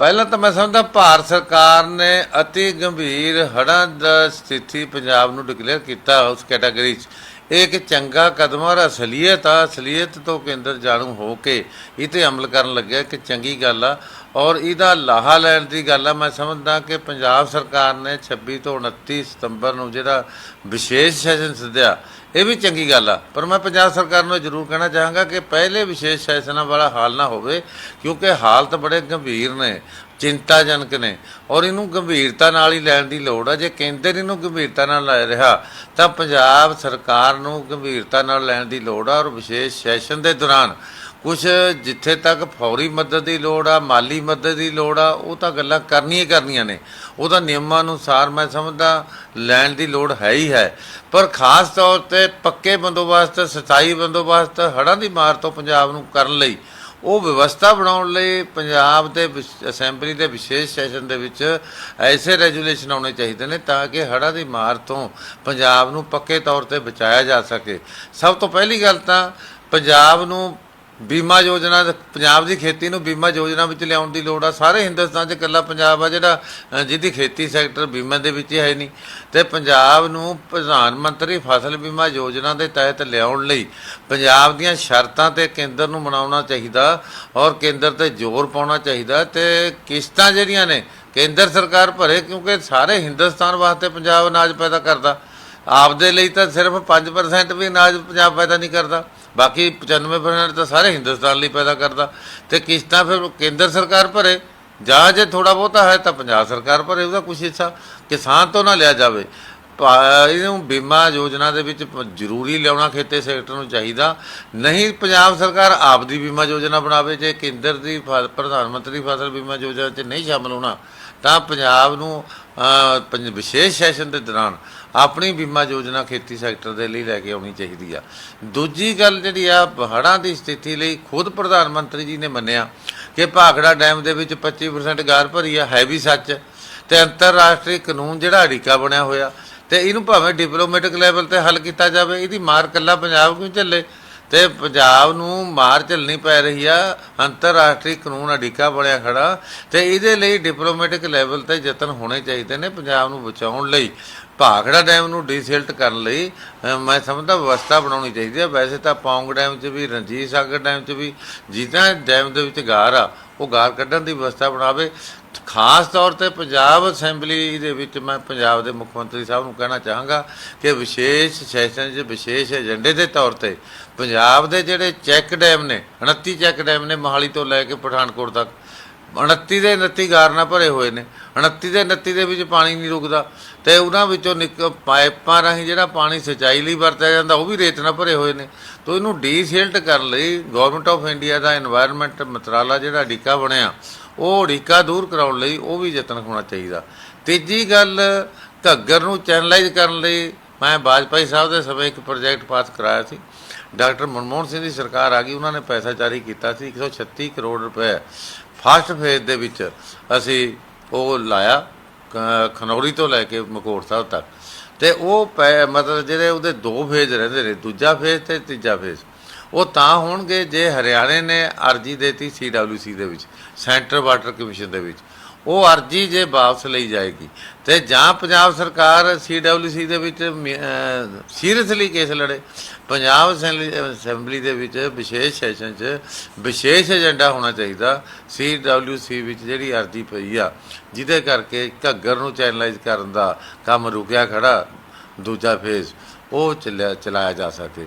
ਪਹਿਲਾਂ ਤਾਂ ਮੈਂ ਸਮਝਦਾ ਭਾਰਤ ਸਰਕਾਰ ਨੇ ਅਤੀ ਗੰਭੀਰ ਹੜ੍ਹਾਂ ਦਾ ਸਥਿਤੀ ਪੰਜਾਬ ਨੂੰ ਡਿਕਲੇਅਰ ਕੀਤਾ ਉਸ ਕੈਟਾਗਰੀ 'ਚ। ਇਹ ਇੱਕ ਚੰਗਾ ਕਦਮ ਔਰ ਅਸਲੀਅਤ ਆ। ਅਸਲੀਅਤ ਤੋਂ ਕੇਂਦਰ ਜਾਣੂ ਹੋ ਕੇ ਇਹ ਤੇ ਅਮਲ ਕਰਨ ਲੱਗਿਆ ਕਿ ਚੰਗੀ ਗੱਲ ਆ। ਔਰ ਇਹਦਾ ਲਾਹਾ ਲੈਣ ਦੀ ਗੱਲ ਆ। ਮੈਂ ਸਮਝਦਾ ਕਿ ਪੰਜਾਬ ਸਰਕਾਰ ਨੇ 26 ਤੋਂ 29 ਸਤੰਬਰ ਨੂੰ ਜਿਹੜਾ ਵਿਸ਼ੇਸ਼ ਸੈਸ਼ਨ ਸੱਦਿਆ ਇਹ ਵੀ ਚੰਗੀ ਗੱਲ ਆ। ਪਰ ਮੈਂ ਪੰਜਾਬ ਸਰਕਾਰ ਨੂੰ ਜ਼ਰੂਰ ਕਹਿਣਾ ਚਾਹਾਂਗਾ ਕਿ ਪਹਿਲੇ ਵਿਸ਼ੇਸ਼ ਸੈਸ਼ਨਾਂ ਵਾਲਾ ਹਾਲ ਨਾ ਹੋਵੇ, ਕਿਉਂਕਿ ਹਾਲਤ ਬੜੇ ਗੰਭੀਰ ਨੇ। ਚਿੰਤਾਜਨਕ ਨੇ। ਔਰ ਇਹਨੂੰ ਗੰਭੀਰਤਾ ਨਾਲ ਹੀ ਲੈਣ ਦੀ ਲੋੜ ਆ। ਜੇ ਕੇਂਦਰ ਇਹਨੂੰ ਗੰਭੀਰਤਾ ਨਾਲ ਲੈ ਰਿਹਾ, ਤਾਂ ਪੰਜਾਬ ਸਰਕਾਰ ਨੂੰ ਗੰਭੀਰਤਾ ਨਾਲ ਲੈਣ ਦੀ ਲੋੜ ਆ ਔਰ ਵਿਸ਼ੇਸ਼ ਸੈਸ਼ਨ ਦੇ ਦੌਰਾਨ ਕੁਝ ਜਿੱਥੇ ਤੱਕ ਫੌਰੀ ਮਦਦ ਦੀ ਲੋੜ ਆ, ਮਾਲੀ ਮਦਦ ਦੀ ਲੋੜ ਆ, ਉਹ ਤਾਂ ਗੱਲਾਂ ਕਰਨੀਆਂ ਹੀ ਕਰਨੀਆਂ ਨੇ। ਉਹਦਾ ਨਿਯਮਾਂ ਅਨੁਸਾਰ ਮੈਂ ਸਮਝਦਾ, ਲੈਣ ਦੀ ਲੋੜ ਹੈ ਹੀ ਹੈ। ਪਰ ਖਾਸ ਤੌਰ ਤੇ ਪੱਕੇ ਬੰਦੋਬਸਤ, ਸਥਾਈ ਬੰਦੋਬਸਤ ਹੜ੍ਹਾਂ ਦੀ ਮਾਰ ਤੋਂ ਪੰਜਾਬ ਨੂੰ ਕਰਨ ਲਈ ਉਹ ਵਿਵਸਥਾ ਬਣਾਉਣ ਲਈ ਪੰਜਾਬ ਦੇ ਵਿਸ਼- ਅਸੈਂਬਲੀ ਦੇ ਵਿਸ਼ੇਸ਼ ਸੈਸ਼ਨ ਦੇ ਵਿੱਚ ਐਸੇ ਰੈਜੂਲੇਸ਼ਨ ਆਉਣੇ ਚਾਹੀਦੇ ਨੇ ਤਾਂ ਕਿ ਹੜ੍ਹਾਂ ਦੀ ਮਾਰ ਤੋਂ ਪੰਜਾਬ ਨੂੰ ਪੱਕੇ ਤੌਰ ਤੇ ਬਚਾਇਆ ਜਾ ਸਕੇ। ਸਭ ਤੋਂ ਪਹਿਲੀ ਗੱਲ ਤਾਂ ਪੰਜਾਬ ਨੂੰ ਬੀਮਾ ਯੋਜਨਾ ਪੰਜਾਬ ਦੀ ਖੇਤੀ ਨੂੰ ਬੀਮਾ ਯੋਜਨਾ ਵਿੱਚ ਲਿਆਉਣ ਦੀ ਲੋੜ ਆ। ਸਾਰੇ ਹਿੰਦੁਸਤਾਨ 'ਚ ਇਕੱਲਾ ਪੰਜਾਬ ਆ ਜਿਹੜਾ ਜਿਹਦੀ ਖੇਤੀ ਸੈਕਟਰ ਬੀਮਾ ਦੇ ਵਿੱਚ ਹੀ ਹੈ ਨਹੀਂ। ਤੇ ਪੰਜਾਬ ਨੂੰ ਪ੍ਰਧਾਨ ਮੰਤਰੀ ਫਸਲ ਬੀਮਾ ਯੋਜਨਾ ਦੇ ਤਹਿਤ ਲਿਆਉਣ ਲਈ ਪੰਜਾਬ ਦੀਆਂ ਸ਼ਰਤਾਂ ਤੇ ਕੇਂਦਰ ਨੂੰ ਮਨਾਉਣਾ ਚਾਹੀਦਾ ਔਰ ਕੇਂਦਰ ਤੇ ਜ਼ੋਰ ਪਾਉਣਾ ਚਾਹੀਦਾ। ਤੇ ਕਿਸ਼ਤਾਂ ਜਿਹੜੀਆਂ ਨੇ, ਕੇਂਦਰ ਸਰਕਾਰ ਭਰੇ ਕਿਉਂਕਿ ਸਾਰੇ ਹਿੰਦੁਸਤਾਨ ਵਾਸਤੇ ਪੰਜਾਬ ਅਨਾਜ ਪੈਦਾ ਕਰਦਾ। ਆਪਦੇ ਲਈ ਤਾਂ ਸਿਰਫ 5% ਵੀ ਅਨਾਜ ਪੰਜਾਬ ਪੈਦਾ ਨਹੀਂ ਕਰਦਾ। ਬਾਕੀ 95% ਤਾਂ ਸਾਰੇ ਹਿੰਦੁਸਤਾਨ ਲਈ ਪੈਦਾ ਕਰਦਾ। ਤੇ ਕਿਸ਼ਤਾਂ ਫਿਰ ਕੇਂਦਰ ਸਰਕਾਰ ਭਰੇ, ਜਾਂ ਜੇ ਥੋੜਾ ਬਹੁਤਾ ਹੈ ਤਾਂ ਪੰਜਾਬ ਸਰਕਾਰ ਭਰੇ, ਉਹਦਾ ਕੁਛ ਹਿੱਸਾ ਕਿਸਾਨ ਤੋਂ ਨਾ ਲਿਆ ਜਾਵੇ। ਇਹਨੂੰ ਬੀਮਾ ਯੋਜਨਾ ਦੇ ਵਿੱਚ ਜ਼ਰੂਰੀ ਲਿਆਉਣਾ ਖੇਤੀ ਸੈਕਟਰ ਨੂੰ ਚਾਹੀਦਾ। ਨਹੀਂ ਪੰਜਾਬ ਸਰਕਾਰ ਆਪ ਦੀ ਬੀਮਾ ਯੋਜਨਾ ਬਣਾਵੇ, ਜੇ ਕੇਂਦਰ ਦੀ ਫ- ਪ੍ਰਧਾਨ ਮੰਤਰੀ ਫਸਲ ਬੀਮਾ ਯੋਜਨਾ 'ਚ ਨਹੀਂ ਸ਼ਾਮਲ ਹੋਣਾ, ਤਾਂ ਪੰਜਾਬ ਨੂੰ ਵਿਸ਼ੇਸ਼ ਸੈਸ਼ਨ ਦੇ ਦੌਰਾਨ ਆਪਣੀ ਬੀਮਾ ਯੋਜਨਾ ਖੇਤੀ ਸੈਕਟਰ ਦੇ ਲਈ ਲੈ ਕੇ ਆਉਣੀ ਚਾਹੀਦੀ ਆ। ਦੂਜੀ ਗੱਲ ਜਿਹੜੀ ਆ, ਹੜ੍ਹਾਂ ਦੀ ਸਥਿਤੀ ਲਈ ਖੁਦ ਪ੍ਰਧਾਨ ਮੰਤਰੀ ਜੀ ਨੇ ਮੰਨਿਆ ਕਿ ਭਾਖੜਾ ਡੈਮ ਦੇ ਵਿੱਚ 25% ਗਾਰ ਭਰੀ ਆ, ਹੈ ਵੀ ਸੱਚ। ਤੇ ਅੰਤਰਰਾਸ਼ਟਰੀ ਕਾਨੂੰਨ ਜਿਹੜਾ ਅੜਿੱਕਾ ਬਣਿਆ ਹੋਇਆ, ਤੇ ਇਹਨੂੰ ਭਾਵੇਂ ਡਿਪਲੋਮੈਟਿਕ ਲੈਵਲ ਤੇ ਹੱਲ ਕੀਤਾ ਜਾਵੇ, ਇਹਦੀ ਮਾਰ ਕੱਲਾ ਪੰਜਾਬ ਕਿਉਂ ਝੱਲੇ? ਤੇ ਪੰਜਾਬ ਨੂੰ ਮਾਰ ਝੱਲਣੀ ਪੈ ਰਹੀ ਆ, ਅੰਤਰਰਾਸ਼ਟਰੀ ਕਾਨੂੰਨ ਅੜਿੱਕਾ ਬਣਿਆ ਖੜਾ, ਤੇ ਇਹਦੇ ਲਈ ਡਿਪਲੋਮੈਟਿਕ ਲੈਵਲ ਤੇ ਯਤਨ ਹੋਣੇ ਚਾਹੀਦੇ ਨੇ ਪੰਜਾਬ ਨੂੰ ਬਚਾਉਣ ਲਈ। ਭਾਖੜਾ ਡੈਮ ਨੂੰ ਡੀਸਿਲਟ ਕਰਨ ਲਈ ਮੈਂ ਸਮਝਦਾ ਵਿਵਸਥਾ ਬਣਾਉਣੀ ਚਾਹੀਦੀ ਹੈ ਵੈਸੇ ਤਾਂ ਪੌਂਗ ਡੈਮ 'ਚ ਵੀ, ਰਣਜੀਤ ਸਾਗਰ ਡੈਮ 'ਚ ਵੀ, ਜਿੱਦਾਂ ਡੈਮ ਦੇ ਵਿੱਚ ਗਾਰ ਆ, ਉਹ ਗਾਰ ਕੱਢਣ ਦੀ ਵਿਵਸਥਾ ਬਣਾਵੇ। ਖਾਸ ਤੌਰ ਤੇ ਪੰਜਾਬ ਅਸੈਂਬਲੀ ਦੇ ਵਿੱਚ ਮੈਂ ਪੰਜਾਬ ਦੇ ਮੁੱਖ ਮੰਤਰੀ ਸਾਹਿਬ ਨੂੰ ਕਹਿਣਾ ਚਾਹਾਂਗਾ ਕਿ ਵਿਸ਼ੇਸ਼ ਸੈਸ਼ਨ 'ਚ ਵਿਸ਼ੇਸ਼ ਏਜੰਡੇ ਦੇ ਤੌਰ ਤੇ ਪੰਜਾਬ ਦੇ ਜਿਹੜੇ ਚੈੱਕ ਡੈਮ ਨੇ 29 ਚੈੱਕ ਡੈਮ ਨੇ ਮੋਹਾਲੀ ਤੋਂ ਲੈ ਕੇ ਪਠਾਨਕੋਟ ਤੱਕ 29 ਦੇ 29 ਗਾਰਨਾ ਭਰੇ ਹੋਏ ਨੇ 29 ਦੇ 29 ਦੇ ਵਿੱਚ ਪਾਣੀ ਨਹੀਂ ਰੁਕਦਾ ਤੇ ਉਹਨਾਂ ਵਿੱਚੋਂ ਨਿਕ, ਪਾਈਪਾਂ ਰਾਹੀਂ ਜਿਹੜਾ ਪਾਣੀ ਸਿੰਚਾਈ ਲਈ ਵਰਤਿਆ ਜਾਂਦਾ ਉਹ ਵੀ ਰੇਤ ਨਾਲ ਭਰੇ ਹੋਏ ਨੇ। ਤੋਂ ਇਹਨੂੰ ਡੀਸਿਲਟ ਕਰਨ ਲਈ ਗਵਰਨਮੈਂਟ ਆਫ ਇੰਡੀਆ ਦਾ এনवायरमेंट ਮੰਤਰਾਲਾ ਜਿਹੜਾ ਡੀਕਾ ਬਣਿਆ ਉਹ ਢੀਕਾ ਦੂਰ ਕਰਾਉਣ ਲਈ ਉਹ ਵੀ ਯਤਨ ਹੋਣਾ ਚਾਹੀਦਾ। ਤੀਜੀ ਗੱਲ, ਘੱਗਰ ਨੂੰ ਚੈਨਲਾਈਜ਼ ਕਰਨ ਲਈ ਮੈਂ ਬਾਜਪਾਈ ਸਾਹਿਬ ਦੇ ਸਮੇਂ ਇੱਕ ਪ੍ਰੋਜੈਕਟ ਪਾਸ ਕਰਾਇਆ ਸੀ। ਡਾਕਟਰ ਮਨਮੋਹਨ ਸਿੰਘ ਦੀ ਸਰਕਾਰ ਆ ਗਈ, ਉਹਨਾਂ ਨੇ ਪੈਸਾ ਜਾਰੀ ਕੀਤਾ ਸੀ 136 ਕਰੋੜ ਰੁਪਏ। ਫਸਟ ਫੇਜ਼ ਦੇ ਵਿੱਚ ਅਸੀਂ ਉਹ ਲਾਇਆ, ਕ- ਖਨੌਰੀ ਤੋਂ ਲੈ ਕੇ ਮਕੋੜ ਸਾਹਿਬ ਤੱਕ। ਤੇ ਉਹ ਪੈ- ਮਤਲਬ ਜਿਹੜੇ ਉਹਦੇ ਦੋ ਫੇਜ਼ ਰਹਿੰਦੇ ਨੇ, ਦੂਜਾ ਫੇਜ਼ ਤੇ ਤੀਜਾ ਫੇਜ਼। ਉਹ ਤਾਂ ਹੋਣਗੇ ਜੇ ਹਰਿਆਣੇ ਨੇ ਅਰਜੀ ਦੇਤੀ ਸੀਡਬਲਯੂਸੀ ਦੇ ਵਿੱਚ, ਸੈਂਟਰ ਵਾਟਰ ਕਮਿਸ਼ਨ ਦੇ ਵਿੱਚ। ਉਹ ਅਰਜੀ ਜੇ ਵਾਪਸ ਲਈ ਜਾਏਗੀ, ਤੇ ਜਾਂ ਪੰਜਾਬ ਸਰਕਾਰ ਸੀਡਬਲਯੂਸੀ ਦੇ ਵਿੱਚ ਸੀਰੀਅਸਲੀ ਕੇਸ ਲੜੇ। ਪੰਜਾਬ ਅਸੈਂਬਲੀ ਅਸੈਂਬਲੀ ਦੇ ਵਿੱਚ ਵਿਸ਼ੇਸ਼ ਸੈਸ਼ਨ 'ਚ ਵਿਸ਼ੇਸ਼ ਏਜੰਡਾ ਹੋਣਾ ਚਾਹੀਦਾ ਸੀਡਬਲਯੂਸੀ ਵਿੱਚ ਜਿਹੜੀ ਅਰਜੀ ਪਈ ਆ, ਜਿਹਦੇ ਕਰਕੇ ਘੱਗਰ ਨੂੰ ਚੈਨਲਾਈਜ਼ ਕਰਨ ਦਾ ਕੰਮ ਰੁਕਿਆ ਖੜਾ, ਦੂਜਾ ਫੇਜ਼, ਉਹ ਚੱਲਿਆ, ਚਲਾਇਆ ਜਾ ਸਕੇ।